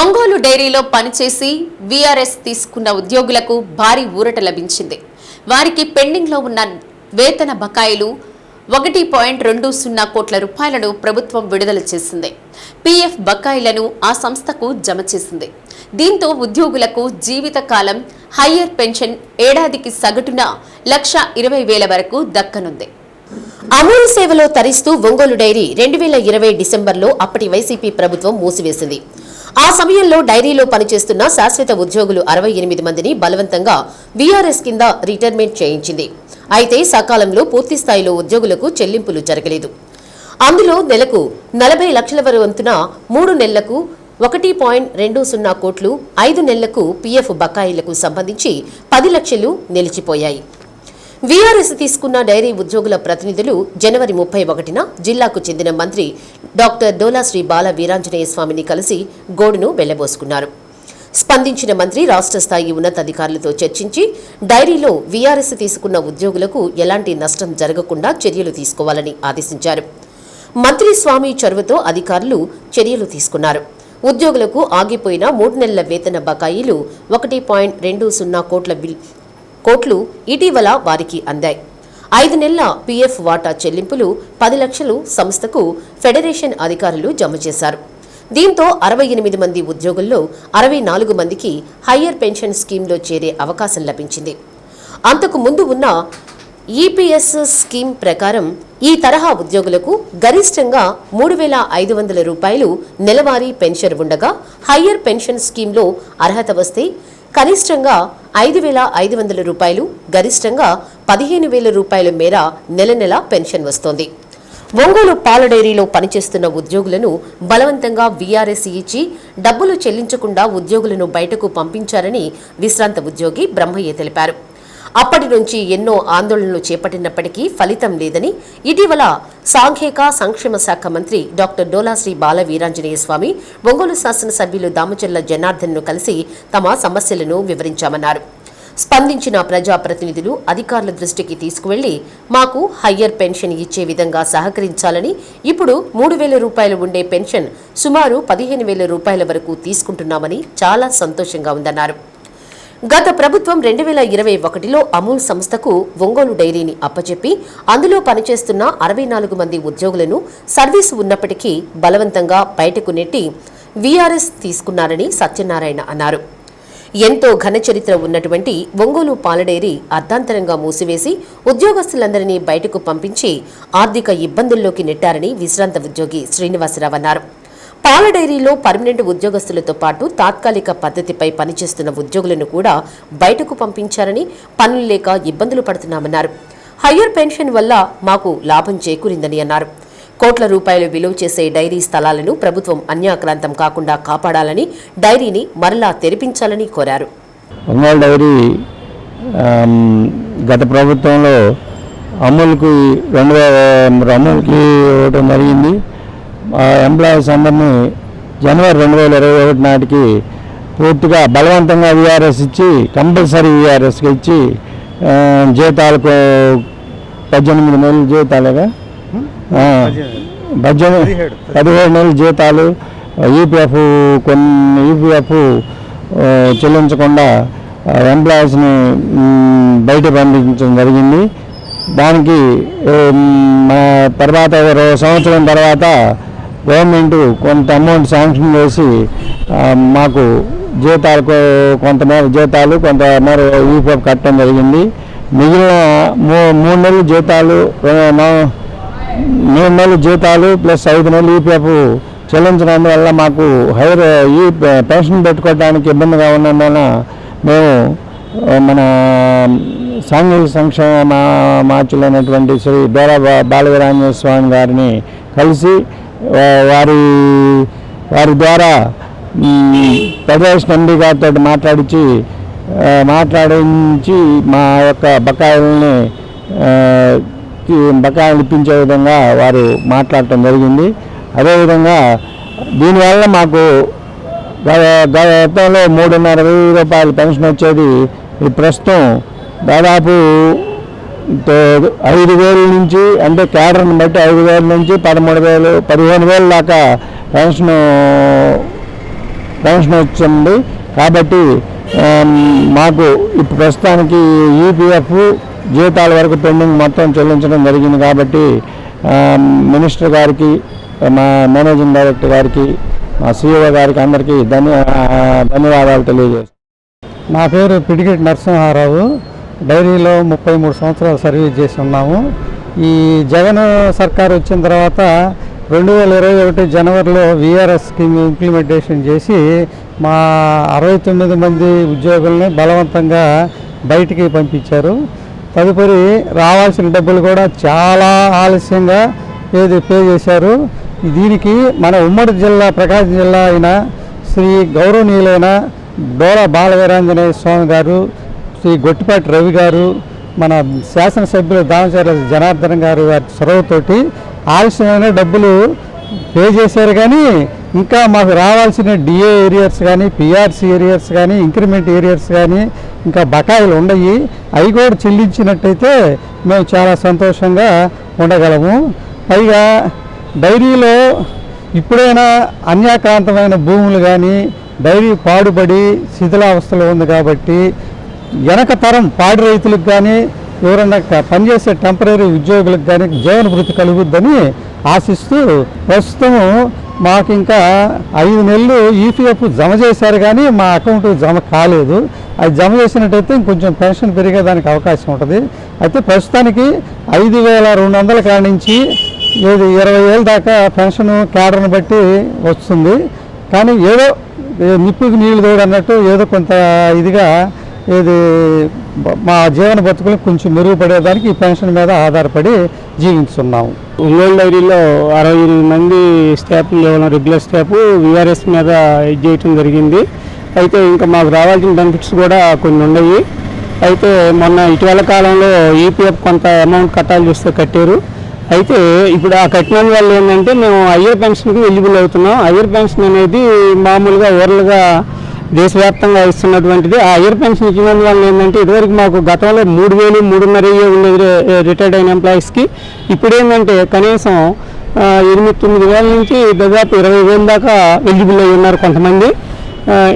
ఒంగోలు డైరీలో పనిచేసి వీఆర్ఎస్ తీసుకున్న ఉద్యోగులకు భారీ ఊరట లభించింది. వారికి పెండింగ్లో ఉన్న వేతన బకాయిలు ఒకటి పాయింట్ రెండు సున్నా కోట్ల రూపాయలను ప్రభుత్వం విడుదల చేసింది. పీఎఫ్ బకాయిలను ఆ సంస్థకు జమ చేసింది. దీంతో ఉద్యోగులకు జీవితకాలం హయ్యర్ పెన్షన్ ఏడాదికి సగటున లక్ష ఇరవై వేల వరకు దక్కనుంది. అమూల్ సేవలో తరిస్తూ ఒంగోలు డైరీ రెండు వేల ఇరవై డిసెంబర్లో అప్పటి వైసీపీ ప్రభుత్వం మూసివేసింది. ఆ సమయంలో డైరీలో పనిచేస్తున్న శాశ్వత ఉద్యోగులు అరవై ఎనిమిది మందిని బలవంతంగా వీఆర్ఎస్ కింద రిటైర్మెంట్ చేయించింది. అయితే సకాలంలో పూర్తి స్థాయిలో ఉద్యోగులకు చెల్లింపులు జరగలేదు. అందులో నెలకు నలభై లక్షల వరకు వంతున మూడు నెలలకు ఒకటి పాయింట్ రెండు సున్నా కోట్లు ఐదు నెలలకు పీఎఫ్ బకాయిలకు సంబంధించి పది లక్షలు నిలిచిపోయాయి. వీఆర్ఎస్ తీసుకున్న డైరీ ఉద్యోగుల ప్రతినిధులు జనవరి ముప్పై ఒకటిన జిల్లాకు చెందిన మంత్రి డాక్టర్ డోలాశ్రీ బాల వీరాంజనేయ స్వామిని కలిసి గోడును వెళ్ళబోసుకున్నారు స్పందించిన మంత్రి రాష్ట్ర స్థాయి ఉన్నతాధికారులతో చర్చించి డైరీలో వీఆర్ఎస్ తీసుకున్న ఉద్యోగులకు ఎలాంటి నష్టం జరగకుండా చర్యలు తీసుకోవాలని ఆదేశించారు. మంత్రి స్వామి చొరవతో అధికారులు చర్యలు తీసుకున్నారు. ఉద్యోగులకు ఆగిపోయిన మూడు నెలల వేతన బకాయిలు ఒకటి పాయింట్ రెండు సున్నా కోట్ల బిల్ కోట్లు ఇటీవల వారికి అందాయి. ఐదు నెలల పీఎఫ్ వాటా చెల్లింపులు పది లక్షలు సంస్థకు ఫెడరేషన్ అధికారులు జమ చేశారు. దీంతో అరవై ఎనిమిది మంది ఉద్యోగుల్లో అరవై నాలుగు మందికి హయ్యర్ పెన్షన్ స్కీమ్లో చేరే అవకాశం లభించింది. అంతకు ముందు ఉన్న ఈపీఎస్ స్కీమ్ ప్రకారం ఈ తరహా ఉద్యోగులకు గరిష్టంగా మూడు వేల ఐదు వందల రూపాయలు నెలవారీ పెన్షన్ ఉండగా హయ్యర్ పెన్షన్ స్కీమ్లో అర్హత వస్తే కనిష్టంగా ఐదు వేల ఐదు వందల రూపాయలు గరిష్టంగా పదిహేను వేల రూపాయల మేర నెల నెల పెన్షన్ వస్తోంది. ఒంగోలు పాల డైరీలో పనిచేస్తున్న ఉద్యోగులను బలవంతంగా వీఆర్ఎస్ ఇచ్చి డబ్బులు చెల్లించకుండా ఉద్యోగులను బయటకు పంపించారని విశ్రాంత ఉద్యోగి బ్రహ్మయ్య తెలిపారు. అప్పటి నుంచి ఎన్నో ఆందోళనలు చేపట్టినప్పటికీ ఫలితం లేదని ఇటీవల సాంఘిక సంక్షేమ శాఖ మంత్రి డాక్టర్ డోలాశ్రీ బాల వీరాంజనేయ స్వామి ఒంగోలు శాసనసభ్యులు దామచర్ల జనార్దన్ను కలిసి తమ సమస్యలను వివరించామన్నారు. స్పందించిన ప్రజాప్రతినిధులు అధికారుల దృష్టికి తీసుకువెళ్ళి మాకు హయ్యర్ పెన్షన్ ఇచ్చే విధంగా సహకరించాలని ఇప్పుడు మూడు వేల రూపాయలు ఉండే పెన్షన్ సుమారు పదిహేను వేల రూపాయల వరకు తీసుకుంటున్నామని చాలా సంతోషంగా ఉందన్నారు. గత ప్రభుత్వం రెండు వేల ఇరవై ఒకటిలో అమూల్ సంస్థకు ఒంగోలు డైరీని అప్పచెప్పి అందులో పనిచేస్తున్న అరవై నాలుగు మంది ఉద్యోగులను సర్వీసు ఉన్నప్పటికీ బలవంతంగా బయటకు నెట్టి వీఆర్ఎస్ తీసుకున్నారని సత్యనారాయణ అన్నారు. ఎంతో ఘన చరిత్ర ఉన్నటువంటి ఒంగోలు పాలడైరీ అర్ధాంతరంగా మూసివేసి ఉద్యోగస్తులందరినీ బయటకు పంపించి ఆర్థిక ఇబ్బందుల్లోకి నెట్టారని విశ్రాంత ఉద్యోగి శ్రీనివాసరావు అన్నారు. పాల డైరీలో పర్మనెంట్ ఉద్యోగస్తులతో పాటు తాత్కాలిక పద్ధతిపై పనిచేస్తున్న ఉద్యోగులను కూడా బయటకు పంపించారని పనులు లేక ఇబ్బందులు పడుతున్నామన్నారు. హయ్యర్ పెన్షన్ వల్ల మాకు లాభం చేకూరిందని అన్నారు. కోట్ల రూపాయలు విలువ చేసే డైరీ స్థలాలను ప్రభుత్వం అన్యాక్రాంతం కాకుండా కాపాడాలని డైరీని మరలా తెరిపించాలని కోరారు. ఒంగోలు డైరీ గత ప్రభుత్వంలో అమూల్కి రెండు వేల ఇవ్వడం జరిగింది. ఎంప్లాయీస్ అందరినీ జనవరి రెండు వేల ఇరవై ఒకటి నాటికి పూర్తిగా బలవంతంగా విఆర్ఎస్ ఇచ్చి కంపల్సరీ విఆర్ఎస్కి ఇచ్చి జీతాలకు పద్దెనిమిది నెలలు జీతాలుగా? పద్దెనిమిది పదిహేడు. నెలల జీతాలు ఈపీఎఫ్ కొన్ని ఈపీఎఫ్ చెల్లించకుండా ఎంప్లాయీస్ని బయట పంపించడం జరిగింది. దానికి మా తర్వాత సంవత్సరం తర్వాత గవర్నమెంట్ కొంత అమౌంట్ శాంక్షన్ చేసి మాకు జీతాలకు కొంతమేర జీతాలు కొంతమేర యూపీఎఫ్ కట్టడం జరిగింది. మిగిలిన మూ మూడు నెలలు జీతాలు మూడు నెలలు జీతాలు ప్లస్ ఐదు నెలలు యూపీఎఫ్ చెల్లించడం వల్ల మాకు హైర్ ఈ పెన్షన్ పెట్టుకోవడానికి ఇబ్బందిగా ఉన్నందున మేము మన సాంఘిక సంక్షేమ మార్చులైనటువంటి శ్రీ బేరా బా- స్వామి గారిని కలిసి వారి వారి ద్వారా ప్రదేశ్ నంది గారితో మాట్లాడించి మాట్లాడించి మా యొక్క బకాయిల్ని బకాయిలు ఇప్పించే విధంగా వారు మాట్లాడటం జరిగింది. అదేవిధంగా దీనివల్ల మాకు గతంలో మూడున్నర వెయ్యి రూపాయలు పెన్షన్ వచ్చేది. ప్రస్తుతం దాదాపు ఐదు వేల నుంచి అంటే క్యాడర్ని బట్టి ఐదు వేల నుంచి పదమూడు వేలు పదిహేను వేల దాకా పెన్షన్ పెన్షన్ వచ్చింది. కాబట్టి మాకు ఇప్పుడు ప్రస్తుతానికి ఈపీఎఫ్ జీతాల వరకు పెండింగ్ మొత్తం చెల్లించడం జరిగింది కాబట్టి మినిస్టర్ గారికి మా మేనేజింగ్ డైరెక్టర్ గారికి మా సిఇఓ గారికి అందరికీ ధన్య ధన్యవాదాలు తెలియజేస్తాను నా పేరు పిడిగిటి నరసింహారావు. డైరీలో ముప్పై మూడు సంవత్సరాలు సర్వీస్ చేసి ఉన్నాము. ఈ జగన్ సర్కార్ వచ్చిన తర్వాత రెండు వేల ఇరవై ఒకటి జనవరిలో విఆర్ఎస్ స్కీమ్ ఇంప్లిమెంటేషన్ చేసి మా అరవై తొమ్మిది మంది ఉద్యోగుల్ని బలవంతంగా బయటికి పంపించారు. తదుపరి రావాల్సిన డబ్బులు కూడా చాలా ఆలస్యంగా పే పే చేశారు. దీనికి మన ఉమ్మడి జిల్లా ప్రకాశం జిల్లా అయిన శ్రీ గౌరవనీయులైన డోలా బాలవీరాంజనేయ స్వామి గారు శ్రీ గొట్టిపాటి రవి గారు మన శాసనసభ్యులు దామచార్య జనార్దన్ గారు వారి చొరవతోటి ఆలస్యమైన డబ్బులు పే చేశారు కానీ ఇంకా మాకు రావాల్సిన డిఏ ఏరియర్స్ కానీ పిఆర్సీ ఏరియర్స్ కానీ ఇంక్రిమెంట్ ఏరియర్స్ కానీ ఇంకా బకాయిలు ఉండయి. అవి కూడా చెల్లించినట్టయితే మేము చాలా సంతోషంగా ఉండగలము. పైగా డైరీలో ఇప్పుడైనా అన్యాక్రాంతమైన భూములు కానీ డైరీ పాడుబడి శిథిలావస్థలో ఉంది కాబట్టి వెనక తరం పాడి రైతులకు కానీ ఎవరన్నా పనిచేసే టెంపరీ ఉద్యోగులకు కానీ జీవన వృత్తి కలుగుద్దని ఆశిస్తూ ప్రస్తుతం మాకు ఇంకా ఐదు నెలలు ఈపీఎఫ్ జమ చేశారు కానీ మా అకౌంట్ జమ కాలేదు. అది జమ చేసినట్టయితే ఇంకొంచెం పెన్షన్ పెరిగేదానికి అవకాశం ఉంటుంది. అయితే ప్రస్తుతానికి ఐదు వేల రెండు వందల కాడ నుంచి ఏది ఇరవై ఏళ్ళ దాకా పెన్షన్ క్యాడర్ను బట్టి వస్తుంది. కానీ ఏదో నిప్పుకి నీళ్ళు తోడు అన్నట్టు ఏదో కొంత ఇదిగా ఇది మా జీవన బతుకులు కొంచెం మెరుగుపడేదానికి ఈ పెన్షన్ మీద ఆధారపడి జీవిస్తున్నాము ఒంగోలు డైరీలో అరవై ఎనిమిది మంది స్టాఫ్ లేవడం రెగ్యులర్ స్టాఫ్ విఆర్ఎస్ మీద ఇది చేయటం జరిగింది. అయితే ఇంకా మాకు రావాల్సిన బెనిఫిట్స్ కూడా కొన్ని ఉన్నాయి. అయితే మొన్న ఇటీవల కాలంలో ఈపీఎఫ్ కొంత అమౌంట్ కట్టాల్సి వస్తే కట్టారు. అయితే ఇప్పుడు ఆ కట్టిన వల్ల ఏంటంటే మేము అయ్యర్ పెన్షన్కి ఎలిజిబుల్ అవుతున్నాం. అయ్యర్ పెన్షన్ అనేది మామూలుగా ఓరల్గా దేశవ్యాప్తంగా ఇస్తున్నటువంటిది ఆ ఇయర్ పెన్షన్ ఇచ్చినందు వల్ల ఏంటంటే ఇదివరకు మాకు గతంలో మూడు వేలు మూడున్నర ఉండేది రిటైర్డ్ అయిన ఎంప్లాయీస్కి ఇప్పుడు ఏంటంటే కనీసం ఎనిమిది తొమ్మిది వేల నుంచి దాదాపు ఇరవై వేల దాకా ఎలిజిబుల్ అయి ఉన్నారు కొంతమంది.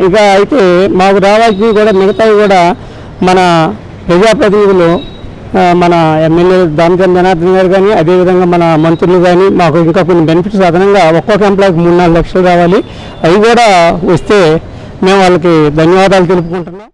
ఇక అయితే మాకు రావాల్సినవి కూడా మిగతావి కూడా మన ప్రజాప్రతినిధులు మన ఎమ్మెల్యే దామచంద్ర జనార్దన్ గారు కానీ అదేవిధంగా మన మంత్రులు కానీ మాకు ఇంకా కొన్ని బెనిఫిట్స్ అదనంగా ఒక్కొక్క ఎంప్లాయీకి మూడు నాలుగు లక్షలు రావాలి. అవి కూడా వస్తే మేము వాళ్ళకి ధన్యవాదాలు తెలుపుకుంటున్నాం.